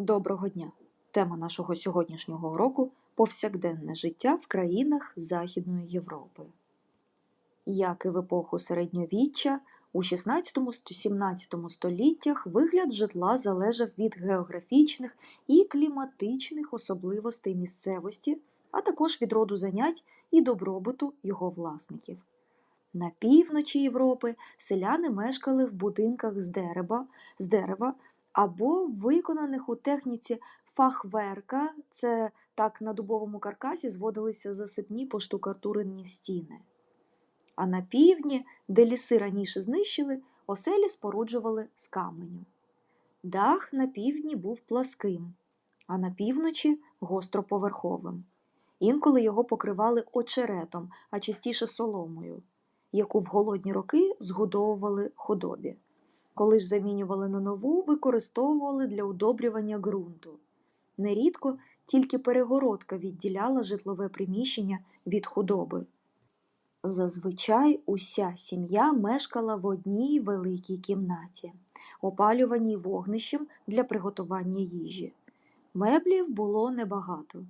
Доброго дня! Тема нашого сьогоднішнього уроку повсякденне життя в країнах Західної Європи. Як і в епоху середньовіччя, у 16-17 століттях вигляд житла залежав від географічних і кліматичних особливостей місцевості, а також від роду занять і добробуту його власників. На півночі Європи селяни мешкали в будинках з дерева, з дерева або виконаних у техніці фахверка, це так на дубовому каркасі зводилися засипні поштукатурені стіни. А на півдні, де ліси раніше знищили, оселі споруджували з каменю. Дах на півдні був пласким, а на півночі гостроповерховим. Інколи його покривали очеретом, а частіше соломою, яку в голодні роки згодовували худобі. Коли ж замінювали на нову, використовували для удобрювання ґрунту. Нерідко тільки перегородка відділяла житлове приміщення від худоби. Зазвичай уся сім'я мешкала в одній великій кімнаті, опалюваній вогнищем для приготування їжі. Меблів було небагато.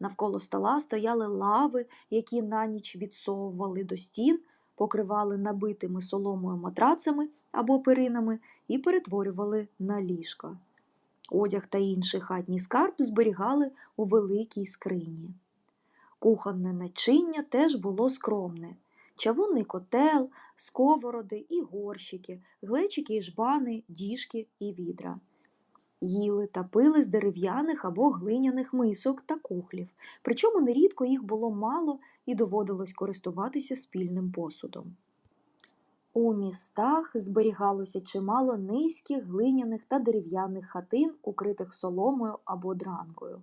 Навколо стола стояли лави, які на ніч відсовували до стін, покривали набитими соломою матрацами або перинами і перетворювали на ліжка. Одяг та інший хатній скарб зберігали у великій скрині. Кухонне начиння теж було скромне. Чавунний котел, сковороди і горщики, глечики і жбани, діжки і відра. Їли та пили з дерев'яних або глиняних мисок та кухлів, причому нерідко їх було мало і доводилось користуватися спільним посудом. У містах зберігалося чимало низьких глиняних та дерев'яних хатин, укритих соломою або дранкою.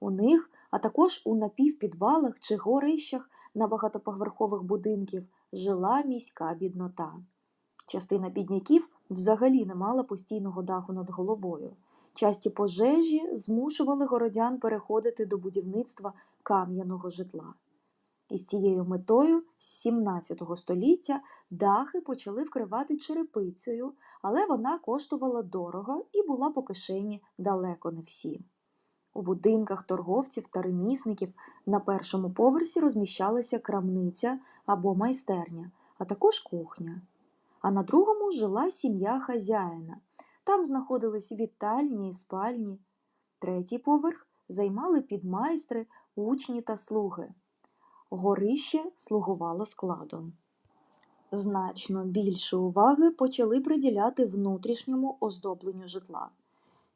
У них, а також у напівпідвалах чи горищах на багатоповерхових будинків жила міська біднота. Частина бідняків взагалі не мала постійного даху над головою. Часті пожежі змушували городян переходити до будівництва кам'яного житла. Із цією метою з 17 століття дахи почали вкривати черепицею, але вона коштувала дорого і була по кишені далеко не всім. У будинках торговців та ремісників на першому поверсі розміщалася крамниця або майстерня, а також кухня. А на другому жила сім'я хазяїна. Там знаходились вітальні і спальні. Третій поверх займали підмайстри, учні та слуги. Горище слугувало складом. Значно більше уваги почали приділяти внутрішньому оздобленню житла.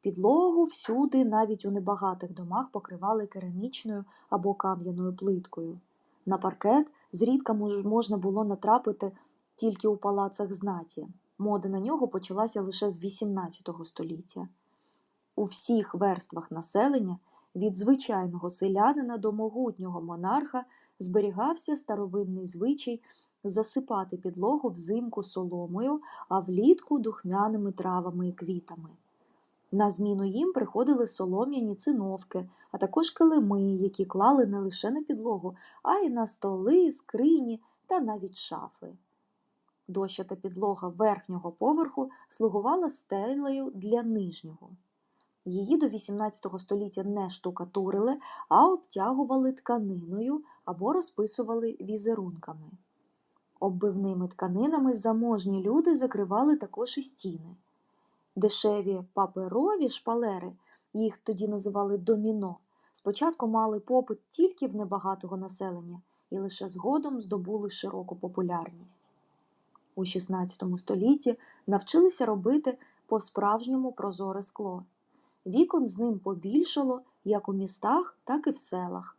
Підлогу всюди, навіть у небагатих домах, покривали керамічною або кам'яною плиткою. На паркет зрідка можна було натрапити тільки у палацах знаті. Мода на нього почалася лише з XVIII століття. У всіх верствах населення, від звичайного селянина до могутнього монарха, зберігався старовинний звичай засипати підлогу взимку соломою, а влітку духмяними травами і квітами. На зміну їм приходили солом'яні циновки, а також килими, які клали не лише на підлогу, а й на столи, скрині та навіть шафи. Дощата підлога верхнього поверху слугувала стелею для нижнього. Її до XVIII століття не штукатурили, а обтягували тканиною або розписували візерунками. Оббивними тканинами заможні люди закривали також і стіни. Дешеві паперові шпалери, їх тоді називали доміно, спочатку мали попит тільки в небагатого населення і лише згодом здобули широку популярність. У XVI столітті навчилися робити по-справжньому прозоре скло. Вікон з ним побільшало як у містах, так і в селах.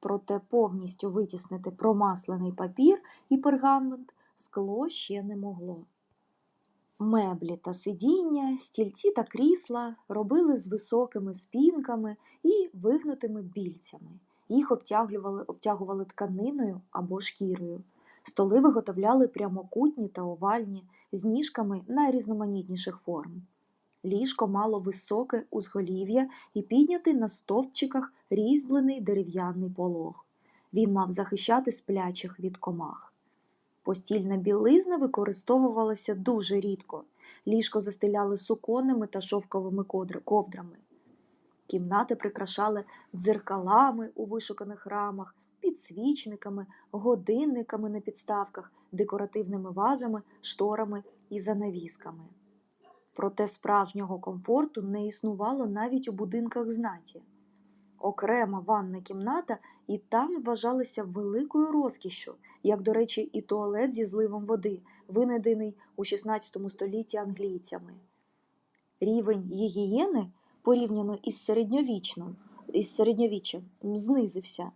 Проте повністю витіснити промаслений папір і пергамент скло ще не могло. Меблі та сидіння, стільці та крісла робили з високими спінками і вигнутими більцями. Їх обтягували, обтягували тканиною або шкірою. Столи виготовляли прямокутні та овальні з ніжками найрізноманітніших форм. Ліжко мало високе узголів'я і піднятий на стовпчиках різьблений дерев'яний полог. Він мав захищати сплячих від комах. Постільна білизна використовувалася дуже рідко. Ліжко застеляли суконними та шовковими ковдрами. Кімнати прикрашали дзеркалами у вишуканих рамах, підсвічниками, годинниками на підставках, декоративними вазами, шторами і занавісками. Проте справжнього комфорту не існувало навіть у будинках знаті. Окрема ванна кімната і там вважалася великою розкішшю, як, до речі, і туалет зі зливом води, винайдений у XVI столітті англійцями. Рівень гігієни порівняно із середньовічним, із середньовіччям знизився.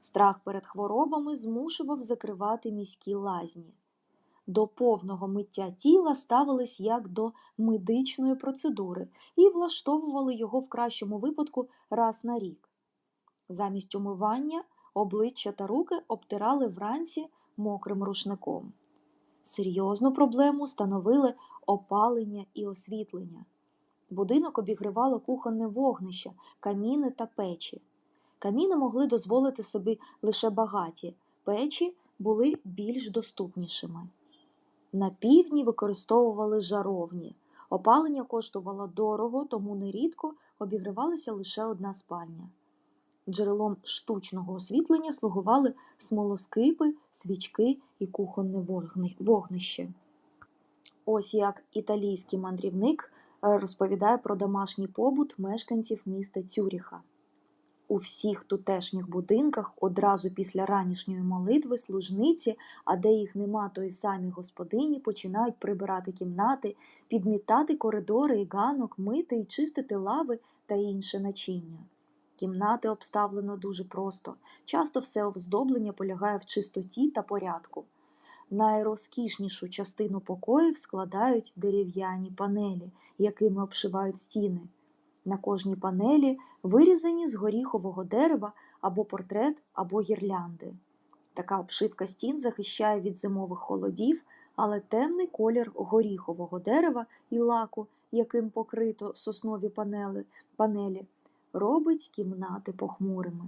Страх перед хворобами змушував закривати міські лазні. До повного миття тіла ставились як до медичної процедури і влаштовували його в кращому випадку раз на рік. Замість умивання обличчя та руки обтирали вранці мокрим рушником. Серйозну проблему становили опалення і освітлення. Будинок обігрівало кухонне вогнище, каміни та печі. Каміни могли дозволити собі лише багаті, печі були більш доступнішими. На півдні використовували жаровні. Опалення коштувало дорого, тому нерідко обігрівалася лише одна спальня. Джерелом штучного освітлення слугували смолоскипи, свічки і кухонне вогнище. Ось як італійський мандрівник е, розповідає про домашній побут мешканців міста Цюріха. У всіх тутешніх будинках одразу після ранішньої молитви служниці, а де їх нема, то й самі господині починають прибирати кімнати, підмітати коридори і ганок, мити і чистити лави та інше начиння. Кімнати обставлено дуже просто, часто все оздоблення полягає в чистоті та порядку. Найрозкішнішу частину покоїв складають дерев'яні панелі, якими обшивають стіни. На кожній панелі вирізані з горіхового дерева або портрет, або гірлянди. Така обшивка стін захищає від зимових холодів, але темний колір горіхового дерева і лаку, яким покрито соснові панели, панелі, робить кімнати похмурими.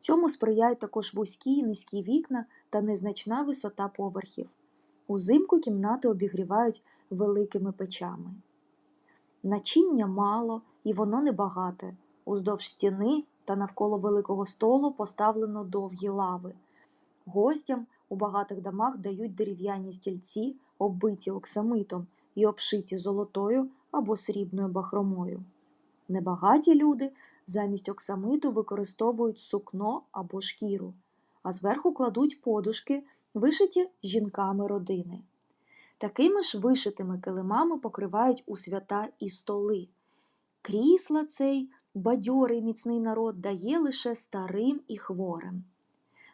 Цьому сприяють також вузькі й низькі вікна та незначна висота поверхів. Узимку кімнати обігрівають великими печами. Начиння мало і воно небагате. Уздовж стіни та навколо великого столу поставлено довгі лави. Гостям у багатих домах дають дерев'яні стільці, оббиті оксамитом і обшиті золотою або срібною бахромою. Небагаті люди замість оксамиту використовують сукно або шкіру, а зверху кладуть подушки, вишиті жінками родини. Такими ж вишитими килимами покривають у свята і столи. Крісла цей бадьорий міцний народ дає лише старим і хворим.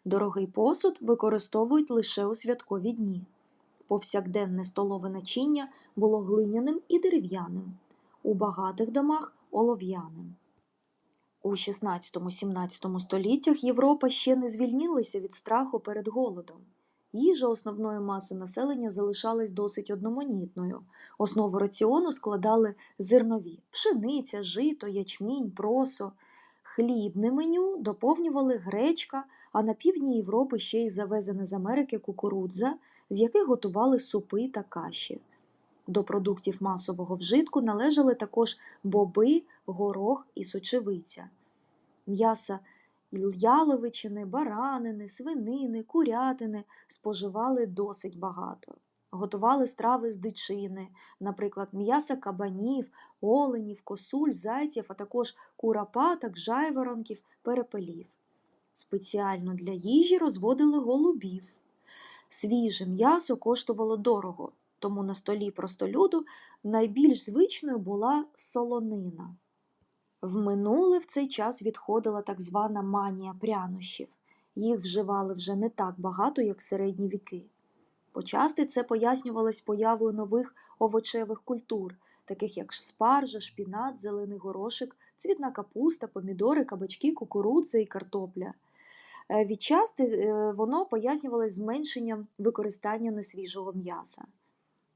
Дорогий посуд використовують лише у святкові дні. Повсякденне столове начиння було глиняним і дерев'яним, у багатих домах олов'яним. У 16-17 століттях Європа ще не звільнилася від страху перед голодом. Їжа основної маси населення залишалась досить одноманітною. Основу раціону складали зернові пшениця, жито, ячмінь, просо. Хлібне меню доповнювали гречка, а на півдні Європи ще й завезене з Америки кукурудза, з яких готували супи та каші. До продуктів масового вжитку належали також боби, горох і сочевиця. М'яса яловичини, баранини, свинини, курятини споживали досить багато. Готували страви з дичини, наприклад, м'яса кабанів, оленів, косуль, зайців, а також куропаток, жайворонків, перепелів. Спеціально для їжі розводили голубів. Свіже м'ясо коштувало дорого, тому на столі простолюду найбільш звичною була солонина. В минуле в цей час відходила так звана манія прянощів. Їх вживали вже не так багато, як середні віки. Почасти це пояснювалось появою нових овочевих культур, таких як спаржа, шпінат, зелений горошик, цвітна капуста, помідори, кабачки, кукурудза і картопля. Е, відчасти е, воно пояснювалось зменшенням використання несвіжого м'яса.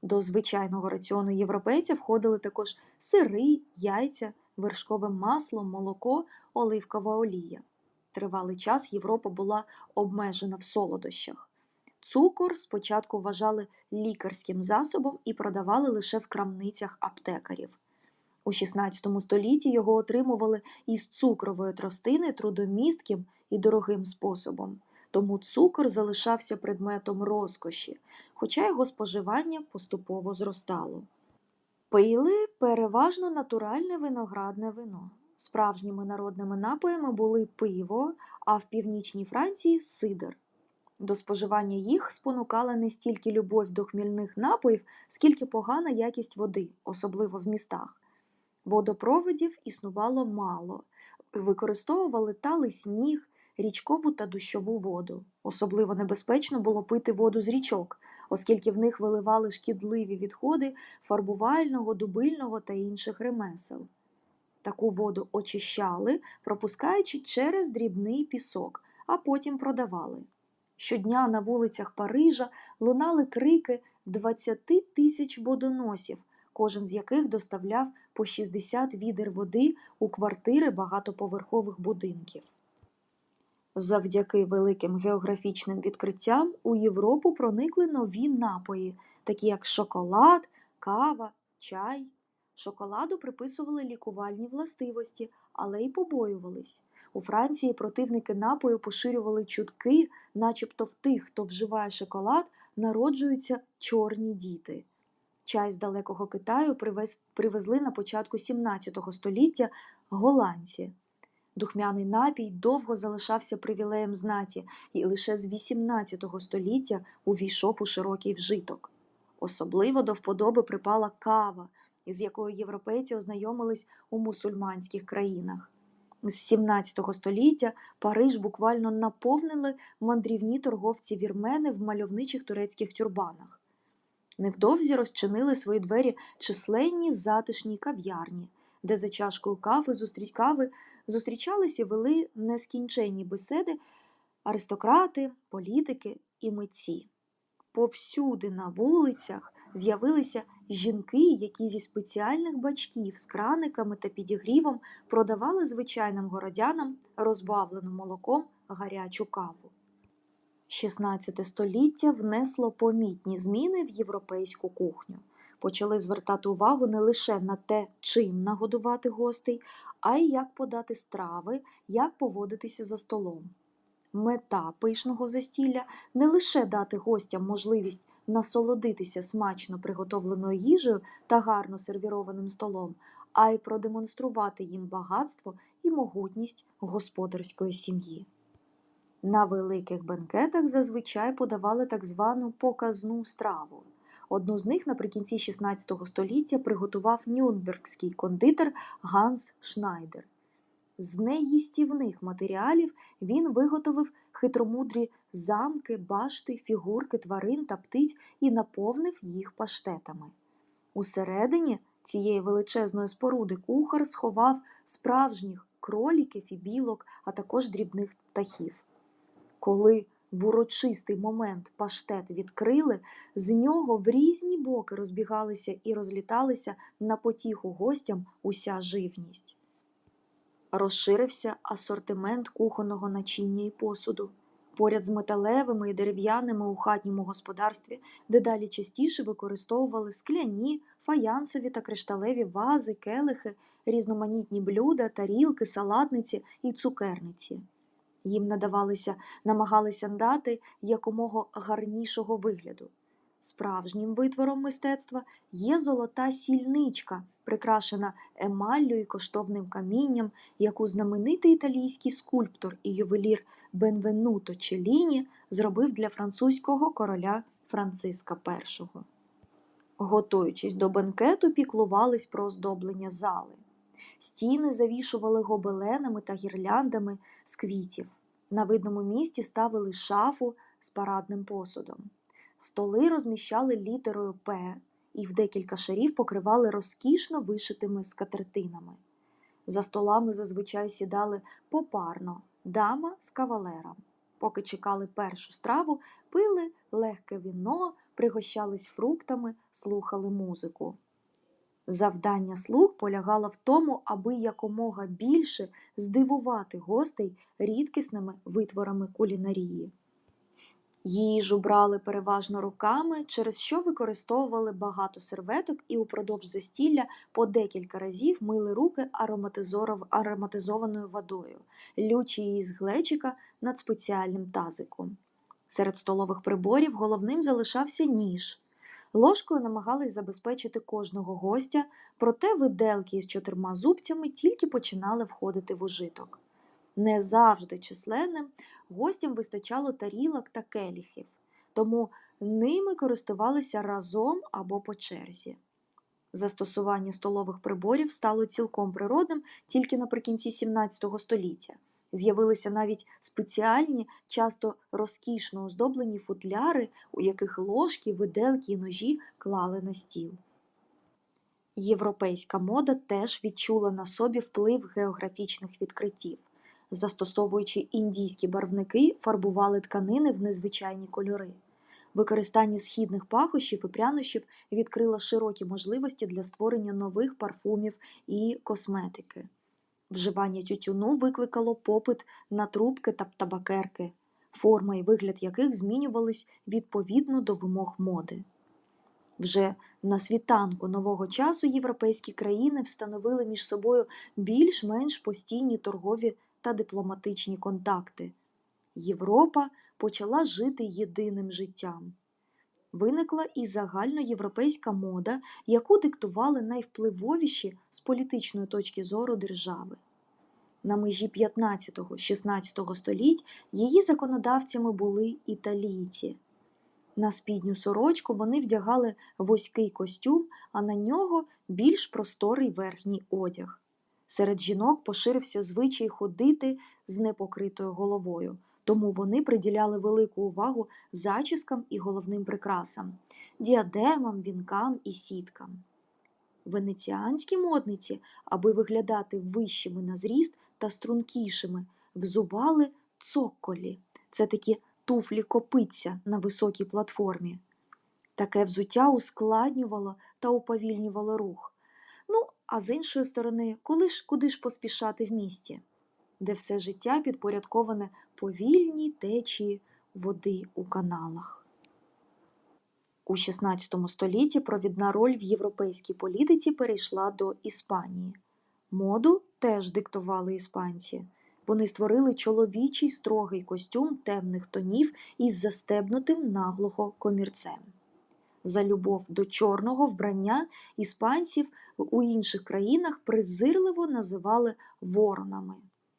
До звичайного раціону європейця входили також сири, яйця, вершкове масло, молоко, оливкова олія. Тривалий час Європа була обмежена в солодощах. Цукор спочатку вважали лікарським засобом і продавали лише в крамницях аптекарів. У XVI столітті його отримували із цукрової тростини трудомістким і дорогим способом, тому цукор залишався предметом розкоші, хоча його споживання поступово зростало. Пили переважно натуральне виноградне вино. Справжніми народними напоями були пиво, а в північній Франції сидр. До споживання їх спонукала не стільки любов до хмільних напоїв, скільки погана якість води, особливо в містах. Водопроводів існувало мало, використовували талий сніг, річкову та дощову воду. Особливо небезпечно було пити воду з річок, оскільки в них виливали шкідливі відходи фарбувального, дубильного та інших ремесел. Таку воду очищали, пропускаючи через дрібний пісок, а потім продавали. Щодня на вулицях Парижа лунали крики 20 тисяч водоносів, кожен з яких доставляв по 60 відер води у квартири багатоповерхових будинків. Завдяки великим географічним відкриттям у Європу проникли нові напої, такі як шоколад, кава, чай. Шоколаду приписували лікувальні властивості, але й побоювались. У Франції противники напою поширювали чутки, начебто в тих, хто вживає шоколад, народжуються чорні діти. Чай з далекого Китаю привез, привезли на початку 17 століття голландці. Духмяний напій довго залишався привілеєм знаті і лише з 18 століття увійшов у широкий вжиток. Особливо до вподоби припала кава, із якою європейці ознайомились у мусульманських країнах. З 17 століття Париж буквально наповнили мандрівні торговці вірмени в мальовничих турецьких тюрбанах. Невдовзі розчинили свої двері численні затишні кав'ярні, де за чашкою кави, зустріч кави зустрічались і вели нескінченні беседи аристократи, політики і митці. Повсюди на вулицях з'явилися жінки, які зі спеціальних бачків з краниками та підігрівом продавали звичайним городянам розбавлену молоком гарячу каву. 16 століття внесло помітні зміни в європейську кухню. Почали звертати увагу не лише на те, чим нагодувати гостей, а й як подати страви, як поводитися за столом. Мета пишного застілля не лише дати гостям можливість насолодитися смачно приготовленою їжею та гарно сервірованим столом, а й продемонструвати їм багатство і могутність господарської сім'ї. На великих бенкетах зазвичай подавали так звану показну страву. Одну з них наприкінці XVI століття приготував нюнбергський кондитер Ганс Шнайдер. З неїстівних матеріалів він виготовив хитромудрі замки, башти, фігурки тварин та птиць і наповнив їх паштетами. Усередині цієї величезної споруди кухар сховав справжніх кроліків і білок, а також дрібних птахів. Коли в урочистий момент паштет відкрили, з нього в різні боки розбігалися і розліталися на потіху гостям уся живність. Розширився асортимент кухонного начиння і посуду. Поряд з металевими і дерев'яними у хатньому господарстві дедалі частіше використовували скляні, фаянсові та кришталеві вази, келихи, різноманітні блюда, тарілки, салатниці і цукерниці. Їм надавалися, намагалися дати якомога гарнішого вигляду. Справжнім витвором мистецтва є золота сільничка, прикрашена емаллю і коштовним камінням, яку знаменитий італійський скульптор і ювелір Бенвенуто Челіні зробив для французького короля Франциска І. Готуючись до бенкету, піклувались про оздоблення зали. Стіни завішували гобеленами та гірляндами з квітів. На видному місці ставили шафу з парадним посудом. Столи розміщали літерою П і в декілька шарів покривали розкішно вишитими скатертинами. За столами зазвичай сідали попарно дама з кавалером. Поки чекали першу страву, пили легке віно, пригощались фруктами, слухали музику. Завдання слуг полягало в тому, аби якомога більше здивувати гостей рідкісними витворами кулінарії. Їжу брали переважно руками, через що використовували багато серветок і упродовж застілля по декілька разів мили руки ароматизованою водою, лючи її з глечика над спеціальним тазиком. Серед столових приборів головним залишався ніж. Ложкою намагались забезпечити кожного гостя, проте виделки із чотирма зубцями тільки починали входити в ужиток. Не завжди численним гостям вистачало тарілок та келіхів, тому ними користувалися разом або по черзі. Застосування столових приборів стало цілком природним тільки наприкінці XVII століття. З'явилися навіть спеціальні, часто розкішно оздоблені футляри, у яких ложки, виделки і ножі клали на стіл. Європейська мода теж відчула на собі вплив географічних відкриттів. Застосовуючи індійські барвники, фарбували тканини в незвичайні кольори. Використання східних пахощів і прянощів відкрило широкі можливості для створення нових парфумів і косметики. Вживання тютюну викликало попит на трубки та табакерки, форма і вигляд яких змінювались відповідно до вимог моди. Вже на світанку нового часу європейські країни встановили між собою більш-менш постійні торгові та дипломатичні контакти. Європа почала жити єдиним життям. Виникла і загальноєвропейська мода, яку диктували найвпливовіші з політичної точки зору держави. На межі 15-16 століть її законодавцями були італійці. На спідню сорочку вони вдягали вузький костюм, а на нього більш просторий верхній одяг. Серед жінок поширився звичай ходити з непокритою головою, тому вони приділяли велику увагу зачіскам і головним прикрасам, діадемам, вінкам і сіткам. Венеціанські модниці, аби виглядати вищими на зріст та стрункішими, взували цоколі. Це такі туфлі копиця на високій платформі. Таке взуття ускладнювало та уповільнювало рух. Ну, а з іншої сторони, коли ж куди ж поспішати в місті, де все життя підпорядковане повільній течії води у каналах. У XVI столітті провідна роль в європейській політиці перейшла до Іспанії. Моду теж диктували іспанці. Вони створили чоловічий строгий костюм темних тонів із застебнутим наглого комірцем. За любов до чорного вбрання іспанців у інших країнах презирливо називали воронами.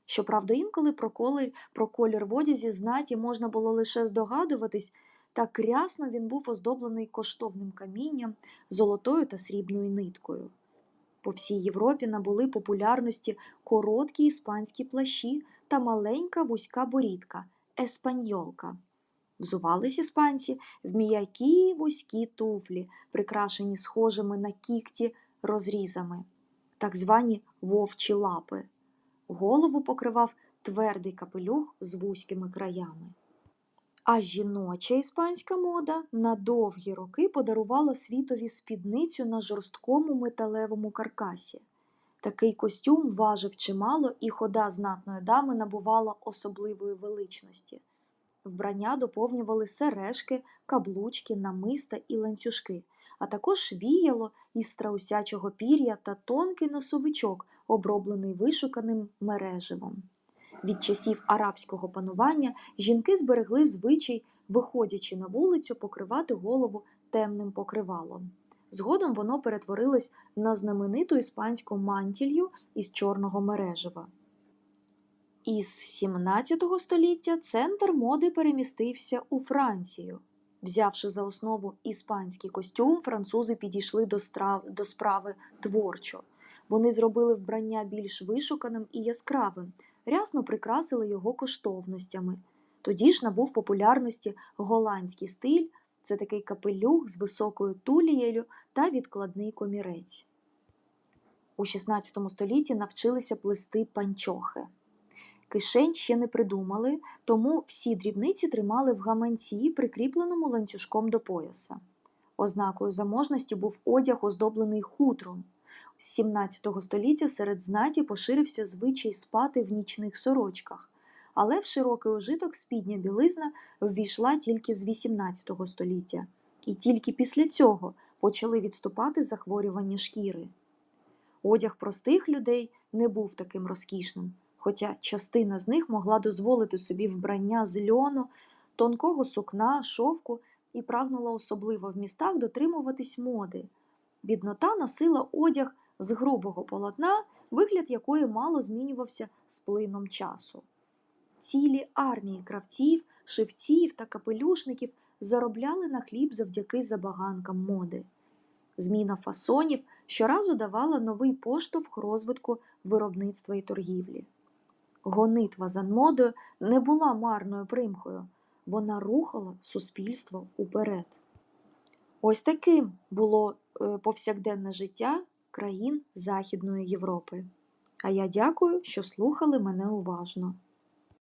Щоправда, інколи про колір, про колір в одязі знаті можна було лише здогадуватись, так рясно він був оздоблений коштовним камінням, золотою та срібною ниткою. По всій Європі набули популярності короткі іспанські плащі та маленька вузька борідка еспаньолка. Взувались іспанці в м'які вузькі туфлі, прикрашені схожими на кікті розрізами, так звані вовчі лапи. Голову покривав твердий капелюх з вузькими краями. А жіноча іспанська мода на довгі роки подарувала світові спідницю на жорсткому металевому каркасі. Такий костюм важив чимало, і хода знатної дами набувала особливої величності. Вбрання доповнювали сережки, каблучки, намиста і ланцюжки, а також віяло із страусячого пір'я та тонкий носовичок, оброблений вишуканим мереживом. Від часів арабського панування жінки зберегли звичай, виходячи на вулицю, покривати голову темним покривалом. Згодом воно перетворилось на знамениту іспанську мантілью із чорного мережева. Із 17 століття центр моди перемістився у Францію. Взявши за основу іспанський костюм, французи підійшли до, страв, до справи творчо. Вони зробили вбрання більш вишуканим і яскравим, рясно прикрасили його коштовностями. Тоді ж набув популярності голландський стиль це такий капелюх з високою тулією та відкладний комірець. У 16 столітті навчилися плести панчохи. Кишень ще не придумали, тому всі дрібниці тримали в гаманці, прикріпленому ланцюжком до пояса. Ознакою заможності був одяг, оздоблений хутром. З 17 століття серед знаті поширився звичай спати в нічних сорочках, але в широкий ужиток спідня білизна ввійшла тільки з XVIII століття, і тільки після цього почали відступати захворювання шкіри. Одяг простих людей не був таким розкішним, хоча частина з них могла дозволити собі вбрання з льону, тонкого сукна, шовку і прагнула особливо в містах дотримуватись моди. Біднота носила одяг з грубого полотна, вигляд якої мало змінювався з плином часу. Цілі армії кравців, шивців та капелюшників заробляли на хліб завдяки забаганкам моди. Зміна фасонів щоразу давала новий поштовх розвитку виробництва і торгівлі. Гонитва за модою не була марною примхою, вона рухала суспільство уперед. Ось таким було е, повсякденне життя країн Західної Європи. А я дякую, що слухали мене уважно.